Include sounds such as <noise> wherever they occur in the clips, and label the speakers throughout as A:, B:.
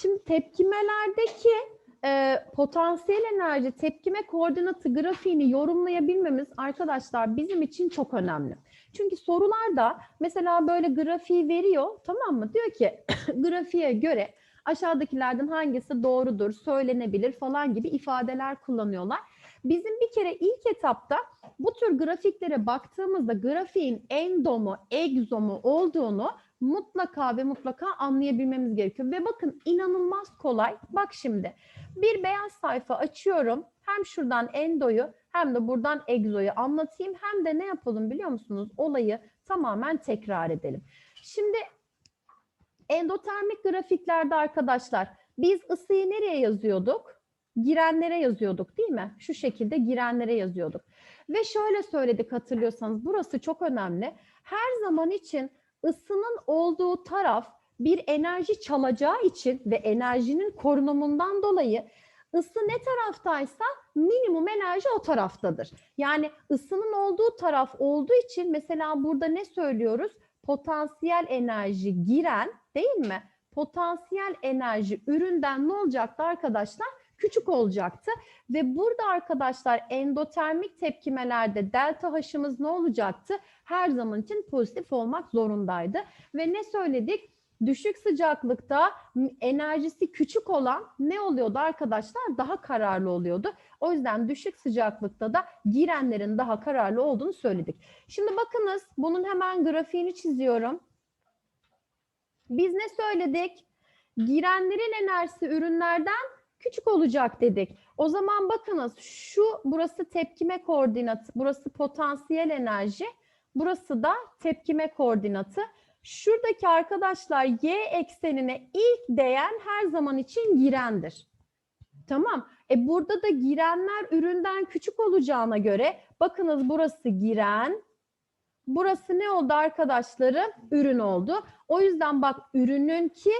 A: Şimdi tepkimelerdeki e, potansiyel enerji tepkime koordinatı grafiğini yorumlayabilmemiz arkadaşlar bizim için çok önemli. Çünkü sorularda mesela böyle grafiği veriyor tamam mı? Diyor ki <coughs> grafiğe göre aşağıdakilerden hangisi doğrudur, söylenebilir falan gibi ifadeler kullanıyorlar. Bizim bir kere ilk etapta bu tür grafiklere baktığımızda grafiğin endomu, egzomu olduğunu mutlaka ve mutlaka anlayabilmemiz gerekiyor. Ve bakın inanılmaz kolay. Bak şimdi bir beyaz sayfa açıyorum. Hem şuradan endoyu hem de buradan egzoyu anlatayım. Hem de ne yapalım biliyor musunuz? Olayı tamamen tekrar edelim. Şimdi endotermik grafiklerde arkadaşlar biz ısıyı nereye yazıyorduk? Girenlere yazıyorduk değil mi? Şu şekilde girenlere yazıyorduk. Ve şöyle söyledik hatırlıyorsanız burası çok önemli. Her zaman için ısının olduğu taraf bir enerji çalacağı için ve enerjinin korunumundan dolayı ısı ne taraftaysa minimum enerji o taraftadır. Yani ısının olduğu taraf olduğu için mesela burada ne söylüyoruz? Potansiyel enerji giren değil mi? Potansiyel enerji üründen ne olacaktı arkadaşlar? Küçük olacaktı. Ve burada arkadaşlar endotermik tepkimelerde delta H'ımız ne olacaktı? Her zaman için pozitif olmak zorundaydı. Ve ne söyledik? Düşük sıcaklıkta enerjisi küçük olan ne oluyordu arkadaşlar? Daha kararlı oluyordu. O yüzden düşük sıcaklıkta da girenlerin daha kararlı olduğunu söyledik. Şimdi bakınız bunun hemen grafiğini çiziyorum. Biz ne söyledik? Girenlerin enerjisi ürünlerden küçük olacak dedik. O zaman bakınız şu burası tepkime koordinatı, burası potansiyel enerji, burası da tepkime koordinatı. Şuradaki arkadaşlar y eksenine ilk değen her zaman için girendir. Tamam. E burada da girenler üründen küçük olacağına göre bakınız burası giren, burası ne oldu arkadaşlarım? Ürün oldu. O yüzden bak ürünün ki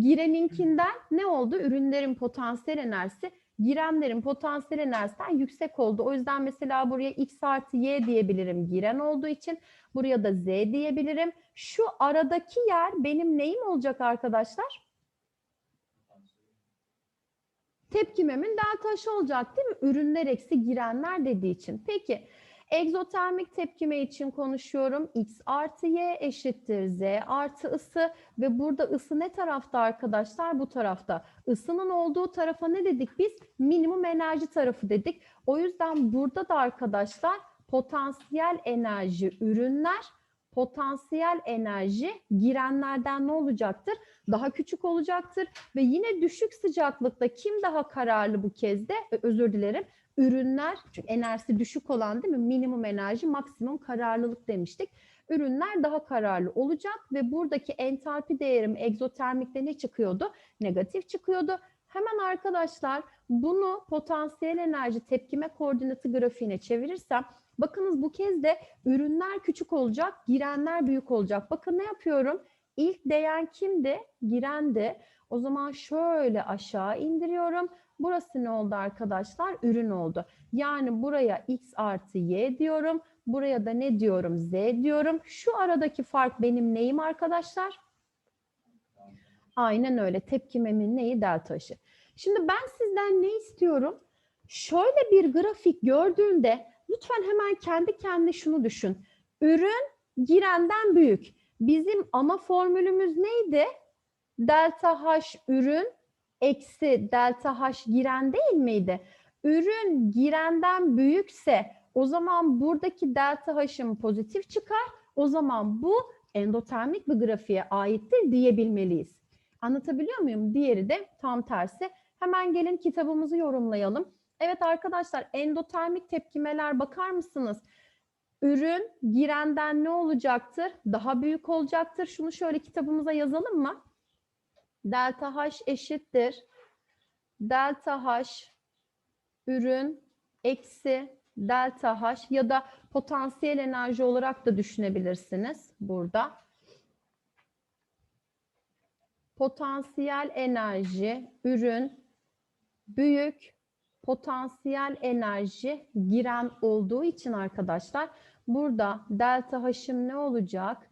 A: gireninkinden ne oldu? Ürünlerin potansiyel enerjisi girenlerin potansiyel enerjisinden yüksek oldu. O yüzden mesela buraya x artı y diyebilirim giren olduğu için. Buraya da z diyebilirim. Şu aradaki yer benim neyim olacak arkadaşlar? Tepkimemin delta H olacak değil mi? Ürünler eksi girenler dediği için. Peki egzotermik tepkime için konuşuyorum. X artı Y eşittir Z artı ısı ve burada ısı ne tarafta arkadaşlar? Bu tarafta. Isının olduğu tarafa ne dedik biz? Minimum enerji tarafı dedik. O yüzden burada da arkadaşlar potansiyel enerji ürünler, potansiyel enerji girenlerden ne olacaktır? Daha küçük olacaktır ve yine düşük sıcaklıkta kim daha kararlı bu kez de? Özür dilerim ürünler, çünkü enerjisi düşük olan değil mi? Minimum enerji, maksimum kararlılık demiştik. Ürünler daha kararlı olacak ve buradaki entalpi değerim egzotermikte ne çıkıyordu? Negatif çıkıyordu. Hemen arkadaşlar bunu potansiyel enerji tepkime koordinatı grafiğine çevirirsem bakınız bu kez de ürünler küçük olacak, girenler büyük olacak. Bakın ne yapıyorum? İlk değen kimdi? Girendi. O zaman şöyle aşağı indiriyorum. Burası ne oldu arkadaşlar? Ürün oldu. Yani buraya x artı y diyorum. Buraya da ne diyorum? Z diyorum. Şu aradaki fark benim neyim arkadaşlar? Aynen öyle. Tepkimemin neyi? Delta H'ı. Şimdi ben sizden ne istiyorum? Şöyle bir grafik gördüğünde lütfen hemen kendi kendine şunu düşün. Ürün girenden büyük. Bizim ana formülümüz neydi? Delta H ürün eksi delta H giren değil miydi? Ürün girenden büyükse o zaman buradaki delta H'ım pozitif çıkar. O zaman bu endotermik bir grafiğe aittir diyebilmeliyiz. Anlatabiliyor muyum? Diğeri de tam tersi. Hemen gelin kitabımızı yorumlayalım. Evet arkadaşlar endotermik tepkimeler bakar mısınız? Ürün girenden ne olacaktır? Daha büyük olacaktır. Şunu şöyle kitabımıza yazalım mı? Delta H eşittir. Delta H ürün eksi delta H ya da potansiyel enerji olarak da düşünebilirsiniz burada. Potansiyel enerji ürün büyük potansiyel enerji giren olduğu için arkadaşlar burada delta H'ım ne olacak?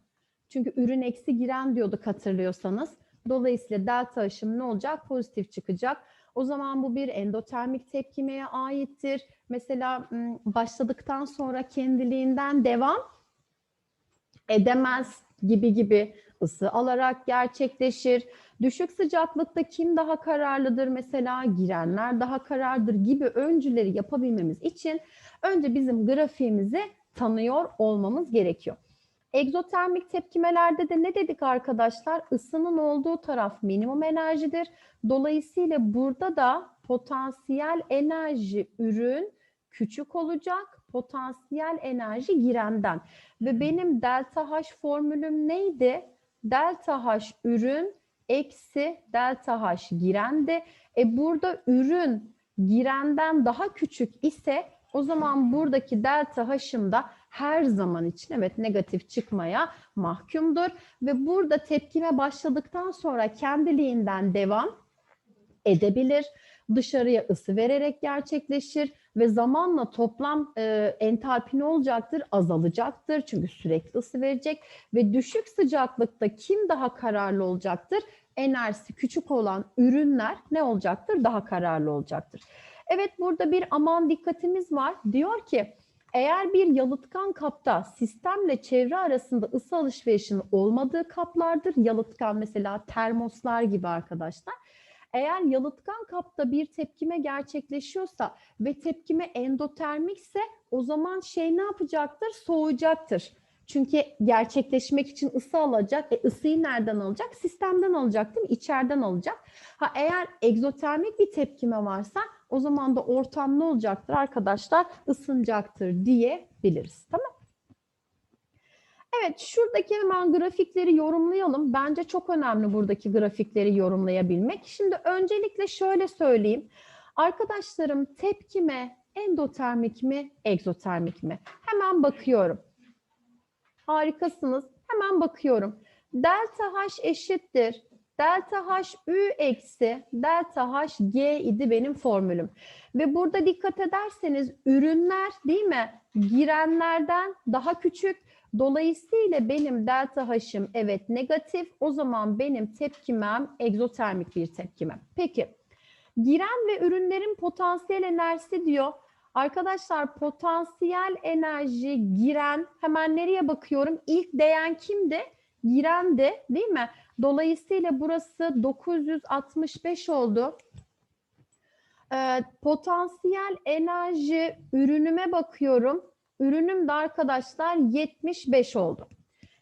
A: Çünkü ürün eksi giren diyorduk hatırlıyorsanız. Dolayısıyla delta aşım ne olacak? Pozitif çıkacak. O zaman bu bir endotermik tepkimeye aittir. Mesela başladıktan sonra kendiliğinden devam edemez gibi gibi ısı alarak gerçekleşir. Düşük sıcaklıkta kim daha kararlıdır mesela girenler daha kararlıdır gibi öncüleri yapabilmemiz için önce bizim grafiğimizi tanıyor olmamız gerekiyor. Egzotermik tepkimelerde de ne dedik arkadaşlar? Isının olduğu taraf minimum enerjidir. Dolayısıyla burada da potansiyel enerji ürün küçük olacak. Potansiyel enerji girenden. Ve benim delta H formülüm neydi? Delta H ürün eksi delta H girendi. E burada ürün girenden daha küçük ise o zaman buradaki delta H'ım da her zaman için evet negatif çıkmaya mahkumdur. Ve burada tepkime başladıktan sonra kendiliğinden devam edebilir. Dışarıya ısı vererek gerçekleşir ve zamanla toplam e, entalpi ne olacaktır? Azalacaktır. Çünkü sürekli ısı verecek ve düşük sıcaklıkta kim daha kararlı olacaktır? Enerjisi küçük olan ürünler ne olacaktır? Daha kararlı olacaktır. Evet burada bir aman dikkatimiz var. Diyor ki eğer bir yalıtkan kapta sistemle çevre arasında ısı alışverişinin olmadığı kaplardır. Yalıtkan mesela termoslar gibi arkadaşlar. Eğer yalıtkan kapta bir tepkime gerçekleşiyorsa ve tepkime endotermikse o zaman şey ne yapacaktır? Soğuyacaktır. Çünkü gerçekleşmek için ısı alacak. E ısıyı nereden alacak? Sistemden alacak değil mi? İçeriden alacak. Ha eğer egzotermik bir tepkime varsa o zaman da ortam ne olacaktır arkadaşlar? Isınacaktır diyebiliriz. Tamam Evet, şuradaki hemen grafikleri yorumlayalım. Bence çok önemli buradaki grafikleri yorumlayabilmek. Şimdi öncelikle şöyle söyleyeyim. Arkadaşlarım tepkime endotermik mi, egzotermik mi? Hemen bakıyorum. Harikasınız. Hemen bakıyorum. Delta H eşittir. Delta H Ü eksi delta H G idi benim formülüm. Ve burada dikkat ederseniz ürünler değil mi? Girenlerden daha küçük. Dolayısıyla benim delta H'ım evet negatif. O zaman benim tepkimem egzotermik bir tepkime. Peki giren ve ürünlerin potansiyel enerjisi diyor. Arkadaşlar potansiyel enerji giren hemen nereye bakıyorum? İlk değen kimdi? Girendi değil mi? Dolayısıyla burası 965 oldu. Ee, potansiyel enerji ürünüme bakıyorum. Ürünüm de arkadaşlar 75 oldu.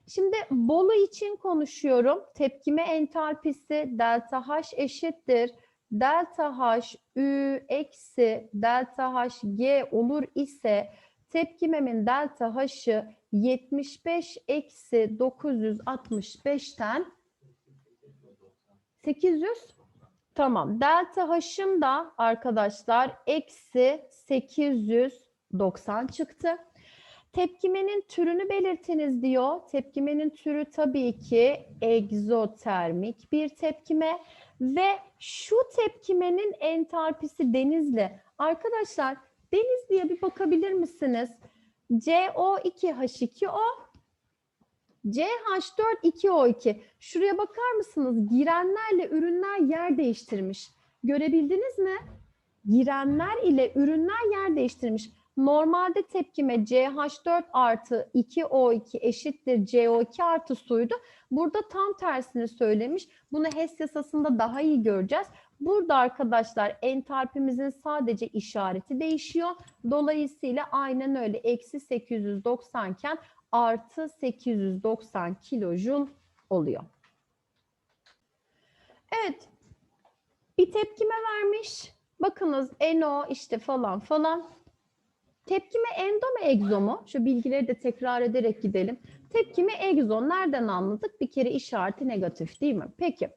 A: Şimdi Bolu için konuşuyorum. Tepkime entalpisi delta H eşittir. Delta H Ü eksi delta H G olur ise tepkimemin delta H'ı 75 eksi 965'ten 800 tamam. Delta H'ım da arkadaşlar eksi 890 çıktı. Tepkimenin türünü belirtiniz diyor. Tepkimenin türü tabii ki egzotermik bir tepkime ve şu tepkimenin entalpisi denizli. Arkadaşlar denizliye bir bakabilir misiniz? CO2H2O CH4-2O2. Şuraya bakar mısınız? Girenlerle ürünler yer değiştirmiş. Görebildiniz mi? Girenler ile ürünler yer değiştirmiş. Normalde tepkime CH4 artı 2O2 eşittir CO2 artı suydu. Burada tam tersini söylemiş. Bunu HES yasasında daha iyi göreceğiz. Burada arkadaşlar entalpimizin sadece işareti değişiyor. Dolayısıyla aynen öyle eksi 890 iken artı 890 kilojul oluyor. Evet. Bir tepkime vermiş. Bakınız NO işte falan falan. Tepkime endo mu egzo mu? Şu bilgileri de tekrar ederek gidelim. Tepkime egzo. Nereden anladık? Bir kere işareti negatif değil mi? Peki.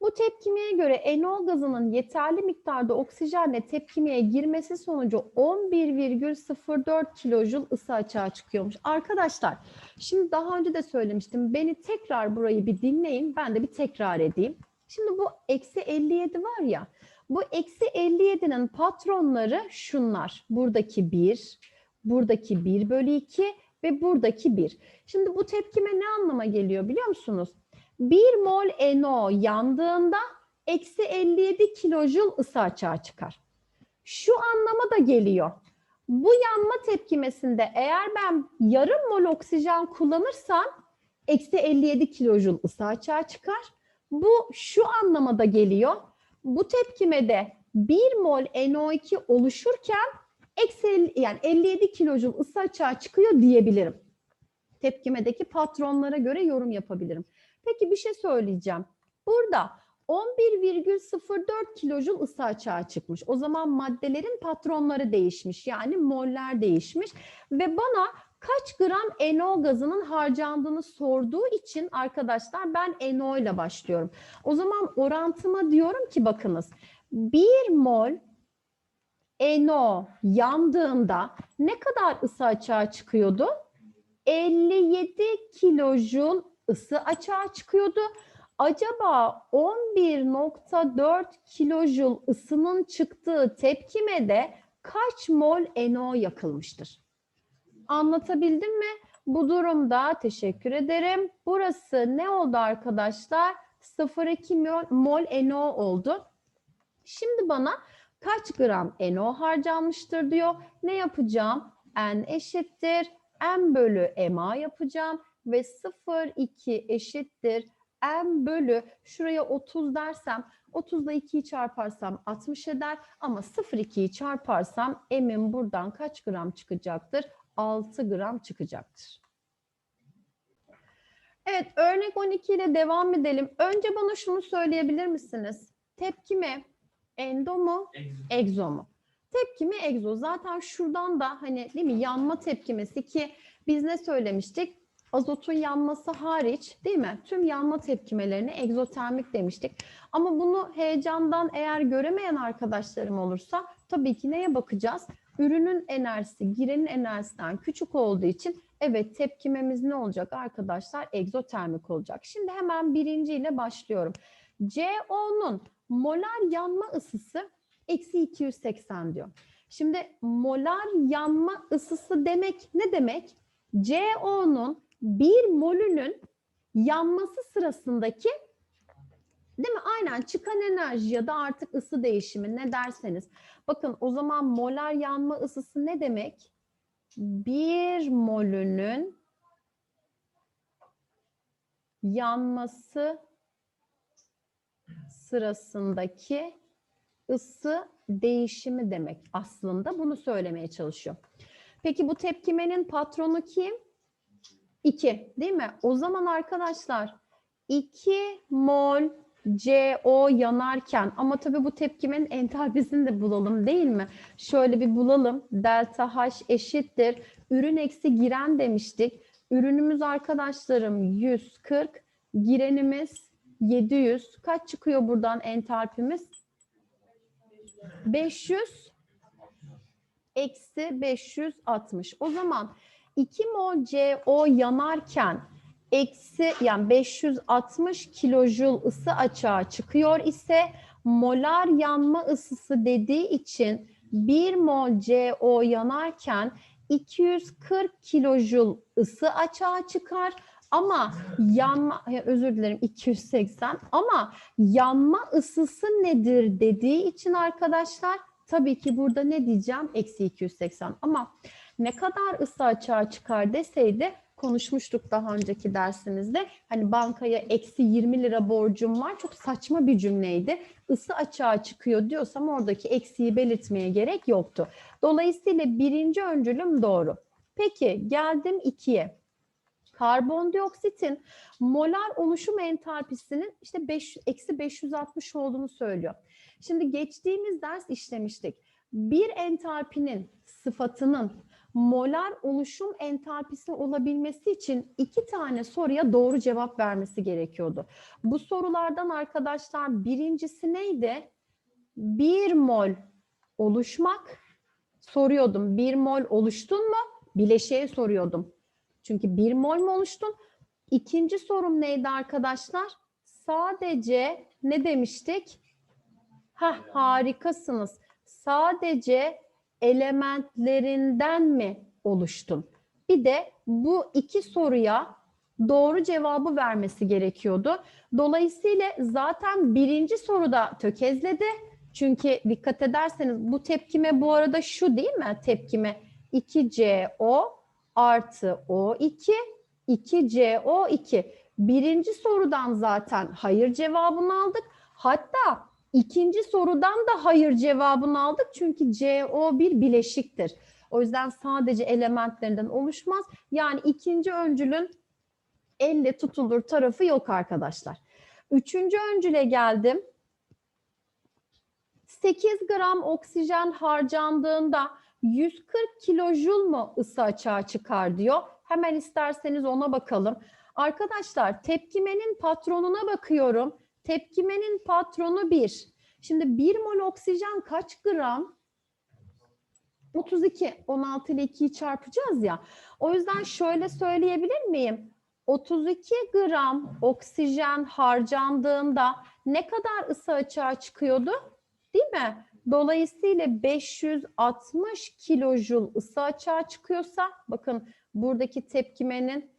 A: Bu tepkimeye göre enol gazının yeterli miktarda oksijenle tepkimeye girmesi sonucu 11,04 kilojul ısı açığa çıkıyormuş. Arkadaşlar şimdi daha önce de söylemiştim. Beni tekrar burayı bir dinleyin. Ben de bir tekrar edeyim. Şimdi bu eksi 57 var ya. Bu eksi 57'nin patronları şunlar. Buradaki 1, buradaki 1 bölü 2 ve buradaki 1. Şimdi bu tepkime ne anlama geliyor biliyor musunuz? 1 mol NO yandığında eksi 57 kilojul ısı açığa çıkar. Şu anlama da geliyor. Bu yanma tepkimesinde eğer ben yarım mol oksijen kullanırsam eksi 57 kilojul ısı açığa çıkar. Bu şu anlamada geliyor. Bu tepkimede 1 mol NO2 oluşurken eksi 50 yani 57 kilojul ısı açığa çıkıyor diyebilirim. Tepkimedeki patronlara göre yorum yapabilirim. Peki bir şey söyleyeceğim. Burada 11,04 kilojul ısı açığa çıkmış. O zaman maddelerin patronları değişmiş. Yani moller değişmiş. Ve bana kaç gram NO gazının harcandığını sorduğu için arkadaşlar ben NO ile başlıyorum. O zaman orantıma diyorum ki bakınız 1 mol NO yandığında ne kadar ısı açığa çıkıyordu? 57 kilojul ısı açığa çıkıyordu. Acaba 11.4 kilojul ısının çıktığı tepkimede kaç mol NO yakılmıştır? Anlatabildim mi? Bu durumda teşekkür ederim. Burası ne oldu arkadaşlar? 0,2 mol, mol NO oldu. Şimdi bana kaç gram NO harcanmıştır diyor. Ne yapacağım? N eşittir. M bölü MA yapacağım ve 0,2 eşittir. M bölü şuraya 30 dersem 30 ile 2'yi çarparsam 60 eder ama 0,2'yi çarparsam M'in buradan kaç gram çıkacaktır? 6 gram çıkacaktır. Evet örnek 12 ile devam edelim. Önce bana şunu söyleyebilir misiniz? Tepkime endo mu, egzo mu? Tepkime egzo. Zaten şuradan da hani değil mi yanma tepkimesi ki biz ne söylemiştik? Azotun yanması hariç değil mi? Tüm yanma tepkimelerine egzotermik demiştik. Ama bunu heyecandan eğer göremeyen arkadaşlarım olursa tabii ki neye bakacağız? Ürünün enerjisi girenin enerjisinden küçük olduğu için evet tepkimemiz ne olacak arkadaşlar? Egzotermik olacak. Şimdi hemen birinciyle başlıyorum. CO'nun molar yanma ısısı eksi 280 diyor. Şimdi molar yanma ısısı demek ne demek? CO'nun bir molünün yanması sırasındaki değil mi? Aynen çıkan enerji ya da artık ısı değişimi ne derseniz. Bakın o zaman molar yanma ısısı ne demek? Bir molünün yanması sırasındaki ısı değişimi demek aslında. Bunu söylemeye çalışıyor. Peki bu tepkimenin patronu kim? 2 değil mi? O zaman arkadaşlar 2 mol CO yanarken ama tabii bu tepkimenin entalpisini de bulalım değil mi? Şöyle bir bulalım. Delta H eşittir. Ürün eksi giren demiştik. Ürünümüz arkadaşlarım 140. Girenimiz 700. Kaç çıkıyor buradan entalpimiz? 500 eksi 560. O zaman 2 mol CO yanarken eksi yani 560 kilojul ısı açığa çıkıyor ise molar yanma ısısı dediği için 1 mol CO yanarken 240 kilojul ısı açığa çıkar. Ama yanma özür dilerim 280 ama yanma ısısı nedir dediği için arkadaşlar tabii ki burada ne diyeceğim? Eksi 280 ama ne kadar ısı açığa çıkar deseydi konuşmuştuk daha önceki dersimizde. Hani bankaya eksi 20 lira borcum var. Çok saçma bir cümleydi. Isı açığa çıkıyor diyorsam oradaki eksiği belirtmeye gerek yoktu. Dolayısıyla birinci öncülüm doğru. Peki geldim ikiye. Karbondioksitin molar oluşum entalpisinin işte 5, eksi 560 olduğunu söylüyor. Şimdi geçtiğimiz ders işlemiştik. Bir entalpinin sıfatının molar oluşum entalpisi olabilmesi için iki tane soruya doğru cevap vermesi gerekiyordu. Bu sorulardan arkadaşlar birincisi neydi? Bir mol oluşmak soruyordum. Bir mol oluştun mu? Bileşeğe soruyordum. Çünkü bir mol mu oluştun? İkinci sorum neydi arkadaşlar? Sadece ne demiştik? Hah harikasınız. Sadece elementlerinden mi oluştun? Bir de bu iki soruya doğru cevabı vermesi gerekiyordu. Dolayısıyla zaten birinci soruda tökezledi. Çünkü dikkat ederseniz bu tepkime bu arada şu değil mi tepkime? 2CO artı O2 2CO2. Birinci sorudan zaten hayır cevabını aldık. Hatta ikinci sorudan da hayır cevabını aldık. Çünkü CO1 bileşiktir. O yüzden sadece elementlerinden oluşmaz. Yani ikinci öncülün elle tutulur tarafı yok arkadaşlar. Üçüncü öncüle geldim. 8 gram oksijen harcandığında 140 kilojul mu ısı açığa çıkar diyor. Hemen isterseniz ona bakalım. Arkadaşlar tepkimenin patronuna bakıyorum. Tepkimenin patronu 1. Şimdi 1 mol oksijen kaç gram? 32. 16 ile 2'yi çarpacağız ya. O yüzden şöyle söyleyebilir miyim? 32 gram oksijen harcandığında ne kadar ısı açığa çıkıyordu? Değil mi? Dolayısıyla 560 kilojul ısı açığa çıkıyorsa bakın buradaki tepkimenin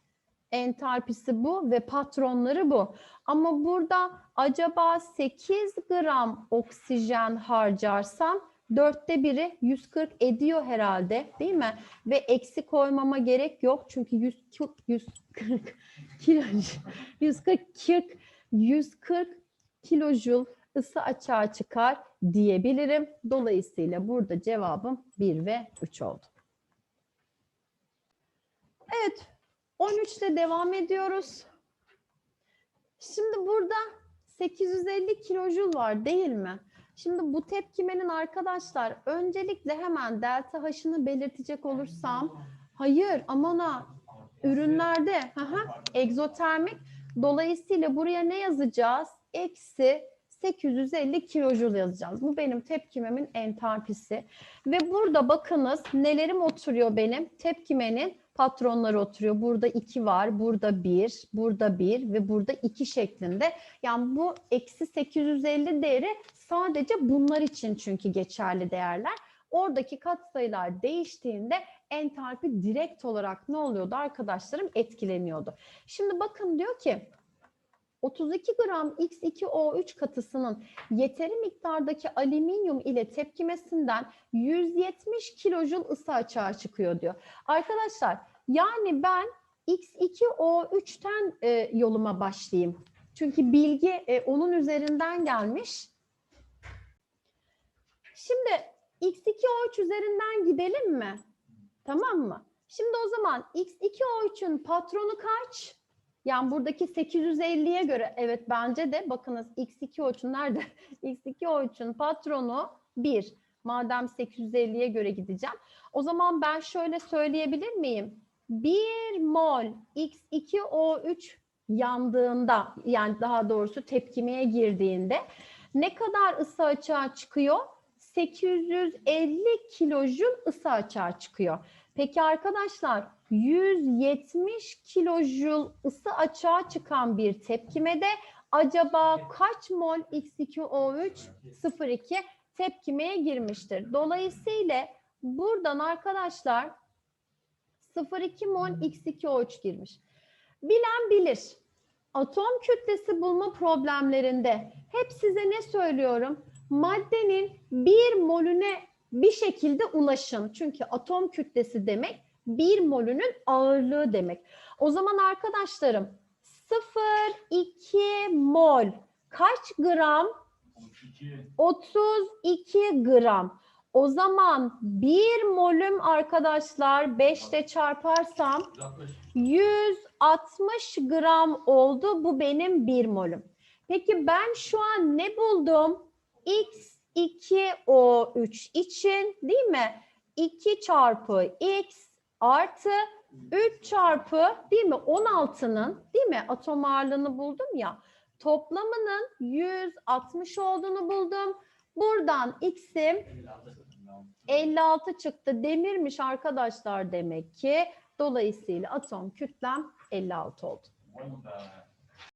A: entalpisi bu ve patronları bu. Ama burada acaba 8 gram oksijen harcarsam dörtte biri 140 ediyor herhalde değil mi? Ve eksi koymama gerek yok çünkü 140 140 kilo 140 40 140 kilojul ısı açığa çıkar diyebilirim. Dolayısıyla burada cevabım 1 ve 3 oldu. Evet, 13 ile devam ediyoruz. Şimdi burada 850 kilojul var değil mi? Şimdi bu tepkimenin arkadaşlar öncelikle hemen delta H'ını belirtecek olursam hayır amona ürünlerde aha, egzotermik dolayısıyla buraya ne yazacağız? Eksi 850 kilojul yazacağız. Bu benim tepkimemin entalpisi. Ve burada bakınız nelerim oturuyor benim? Tepkimenin patronları oturuyor. Burada 2 var, burada 1, burada 1 ve burada 2 şeklinde. Yani bu eksi 850 değeri sadece bunlar için çünkü geçerli değerler. Oradaki katsayılar değiştiğinde entalpi direkt olarak ne oluyordu arkadaşlarım? Etkileniyordu. Şimdi bakın diyor ki 32 gram X2O3 katısının yeteri miktardaki alüminyum ile tepkimesinden 170 kilojul ısı açığa çıkıyor diyor. Arkadaşlar yani ben X2O3'ten e, yoluma başlayayım. Çünkü bilgi e, onun üzerinden gelmiş. Şimdi X2O3 üzerinden gidelim mi? Tamam mı? Şimdi o zaman X2O3'ün patronu kaç? Yani buradaki 850'ye göre evet bence de bakınız X2O3'ün nerede? <laughs> X2O3'ün patronu 1. Madem 850'ye göre gideceğim. O zaman ben şöyle söyleyebilir miyim? 1 mol X2O3 yandığında yani daha doğrusu tepkimeye girdiğinde ne kadar ısı açığa çıkıyor? 850 kilojul ısı açığa çıkıyor. Peki arkadaşlar 170 kilojul ısı açığa çıkan bir tepkimede acaba kaç mol X2O3 02 tepkimeye girmiştir? Dolayısıyla buradan arkadaşlar 0,2 mol X2O3 girmiş. Bilen bilir. Atom kütlesi bulma problemlerinde hep size ne söylüyorum? Maddenin bir molüne bir şekilde ulaşın. Çünkü atom kütlesi demek bir molünün ağırlığı demek. O zaman arkadaşlarım 0,2 mol kaç gram? 32 gram. O zaman bir molüm arkadaşlar 5 ile çarparsam 160 gram oldu. Bu benim bir molüm. Peki ben şu an ne buldum? X2O3 için değil mi? 2 çarpı X artı 3 çarpı değil mi 16'nın değil mi atom ağırlığını buldum ya toplamının 160 olduğunu buldum. Buradan X'im 56 çıktı. Demirmiş arkadaşlar demek ki. Dolayısıyla atom kütlem 56 oldu.